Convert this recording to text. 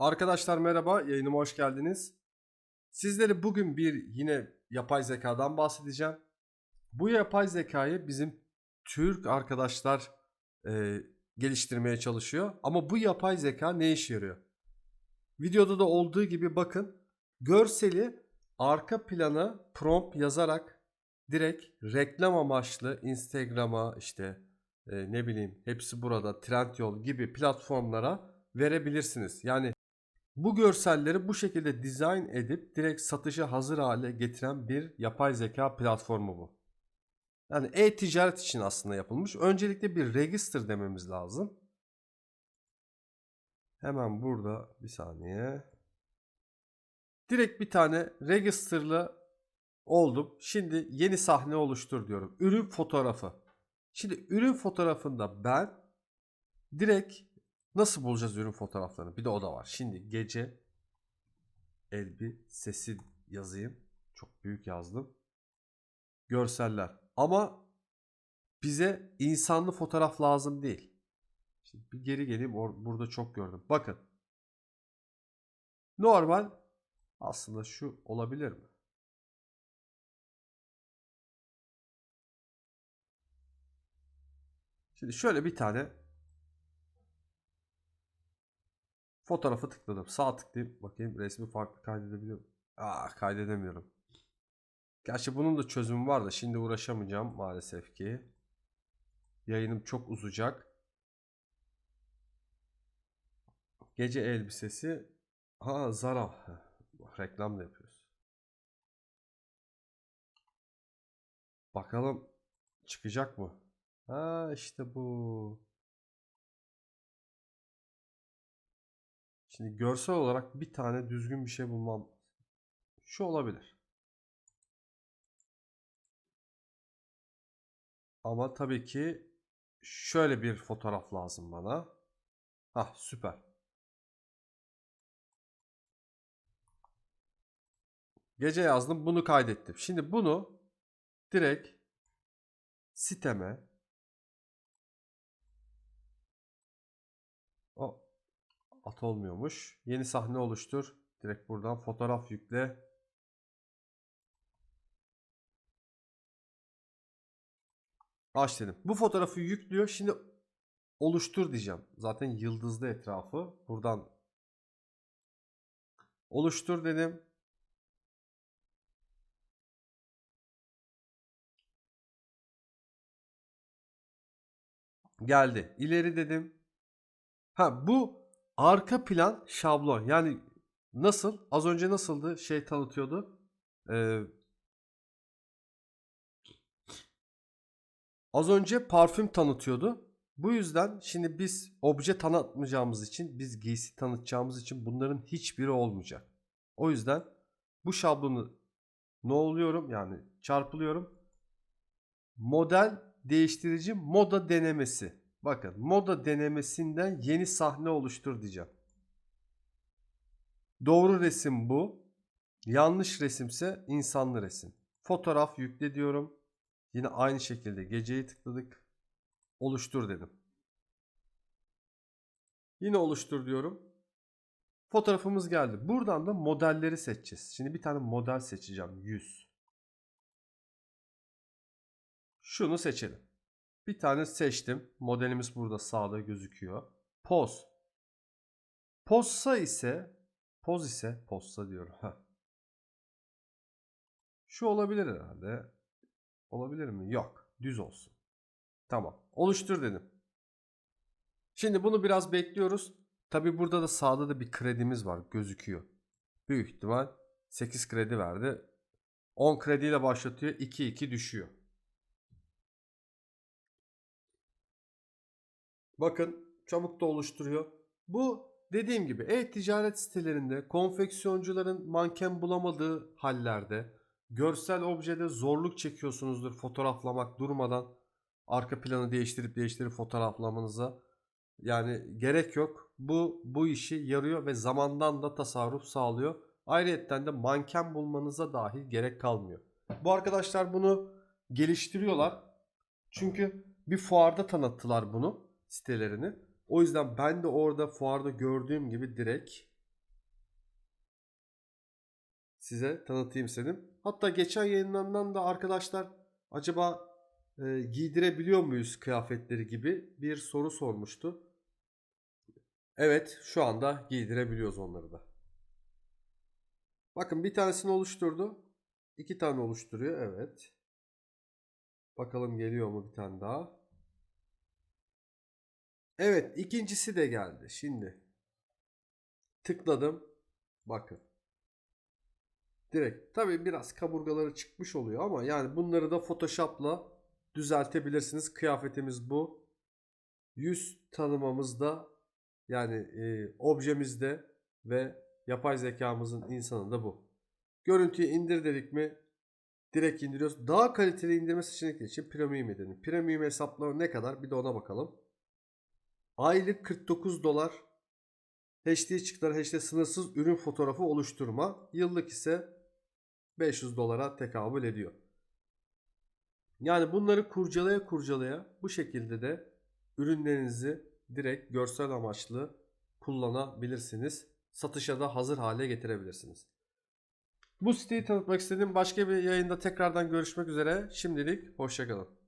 Arkadaşlar merhaba, yayınıma hoş geldiniz. Sizlere bugün bir yine yapay zekadan bahsedeceğim. Bu yapay zekayı bizim Türk arkadaşlar e, geliştirmeye çalışıyor. Ama bu yapay zeka ne işe yarıyor? Videoda da olduğu gibi bakın görseli arka plana prompt yazarak direkt reklam amaçlı Instagram'a işte e, ne bileyim hepsi burada Trendyol gibi platformlara verebilirsiniz. Yani bu görselleri bu şekilde dizayn edip direkt satışa hazır hale getiren bir yapay zeka platformu bu. Yani e-ticaret için aslında yapılmış. Öncelikle bir register dememiz lazım. Hemen burada bir saniye. Direkt bir tane register'lı oldum. Şimdi yeni sahne oluştur diyorum. Ürün fotoğrafı. Şimdi ürün fotoğrafında ben direkt nasıl bulacağız ürün fotoğraflarını? Bir de o da var. Şimdi gece elbisesi yazayım. Çok büyük yazdım. Görseller. Ama bize insanlı fotoğraf lazım değil. Şimdi bir geri geleyim. Burada çok gördüm. Bakın. Normal aslında şu olabilir mi? Şimdi şöyle bir tane fotoğrafı tıkladım. Sağ tıklayayım. Bakayım resmi farklı kaydedebiliyor muyum? Aa kaydedemiyorum. Gerçi bunun da çözümü var da şimdi uğraşamayacağım maalesef ki. Yayınım çok uzayacak. Gece elbisesi. Ha Zara. Reklam da yapıyoruz. Bakalım çıkacak mı? Ha işte bu. Şimdi görsel olarak bir tane düzgün bir şey bulmam. Şu olabilir. Ama tabii ki şöyle bir fotoğraf lazım bana. Hah süper. Gece yazdım bunu kaydettim. Şimdi bunu direkt siteme at olmuyormuş. Yeni sahne oluştur. Direkt buradan fotoğraf yükle. Aç dedim. Bu fotoğrafı yüklüyor. Şimdi oluştur diyeceğim. Zaten yıldızlı etrafı. Buradan oluştur dedim. Geldi. İleri dedim. Ha bu arka plan şablon. Yani nasıl? Az önce nasıldı? Şey tanıtıyordu. Ee, az önce parfüm tanıtıyordu. Bu yüzden şimdi biz obje tanıtmayacağımız için, biz giysi tanıtacağımız için bunların hiçbiri olmayacak. O yüzden bu şablonu ne oluyorum? Yani çarpılıyorum. Model değiştirici moda denemesi. Bakın moda denemesinden yeni sahne oluştur diyeceğim. Doğru resim bu. Yanlış resimse insanlı resim. Fotoğraf yükle diyorum. Yine aynı şekilde geceyi tıkladık. Oluştur dedim. Yine oluştur diyorum. Fotoğrafımız geldi. Buradan da modelleri seçeceğiz. Şimdi bir tane model seçeceğim. 100. Şunu seçelim. Bir tane seçtim. Modelimiz burada sağda gözüküyor. Poz. Pozsa ise poz ise pozsa diyorum. Şu olabilir herhalde. Olabilir mi? Yok. Düz olsun. Tamam. Oluştur dedim. Şimdi bunu biraz bekliyoruz. Tabi burada da sağda da bir kredimiz var. Gözüküyor. Büyük ihtimal 8 kredi verdi. 10 krediyle başlatıyor. 2-2 düşüyor. Bakın çabuk da oluşturuyor. Bu dediğim gibi e-ticaret sitelerinde konfeksiyoncuların manken bulamadığı hallerde görsel objede zorluk çekiyorsunuzdur fotoğraflamak durmadan arka planı değiştirip değiştirip fotoğraflamanıza. Yani gerek yok. Bu bu işi yarıyor ve zamandan da tasarruf sağlıyor. Ayrıca de manken bulmanıza dahi gerek kalmıyor. Bu arkadaşlar bunu geliştiriyorlar. Çünkü bir fuarda tanıttılar bunu sitelerini. O yüzden ben de orada fuarda gördüğüm gibi direkt size tanıtayım istedim. Hatta geçen yayınlarından da arkadaşlar acaba e, giydirebiliyor muyuz kıyafetleri gibi bir soru sormuştu. Evet şu anda giydirebiliyoruz onları da. Bakın bir tanesini oluşturdu. İki tane oluşturuyor. Evet. Bakalım geliyor mu bir tane daha. Evet ikincisi de geldi. Şimdi tıkladım. Bakın. Direkt. Tabii biraz kaburgaları çıkmış oluyor ama yani bunları da Photoshop'la düzeltebilirsiniz. Kıyafetimiz bu. Yüz tanımamızda yani e, objemizde ve yapay zekamızın insanı da bu. Görüntüyü indir dedik mi direkt indiriyoruz. Daha kaliteli indirme seçenekleri için premium edelim. Premium hesaplama ne kadar bir de ona bakalım. Aylık 49 dolar HD çıktılar HD sınırsız ürün fotoğrafı oluşturma. Yıllık ise 500 dolara tekabül ediyor. Yani bunları kurcalaya kurcalaya bu şekilde de ürünlerinizi direkt görsel amaçlı kullanabilirsiniz. Satışa da hazır hale getirebilirsiniz. Bu siteyi tanıtmak istedim. Başka bir yayında tekrardan görüşmek üzere. Şimdilik hoşçakalın.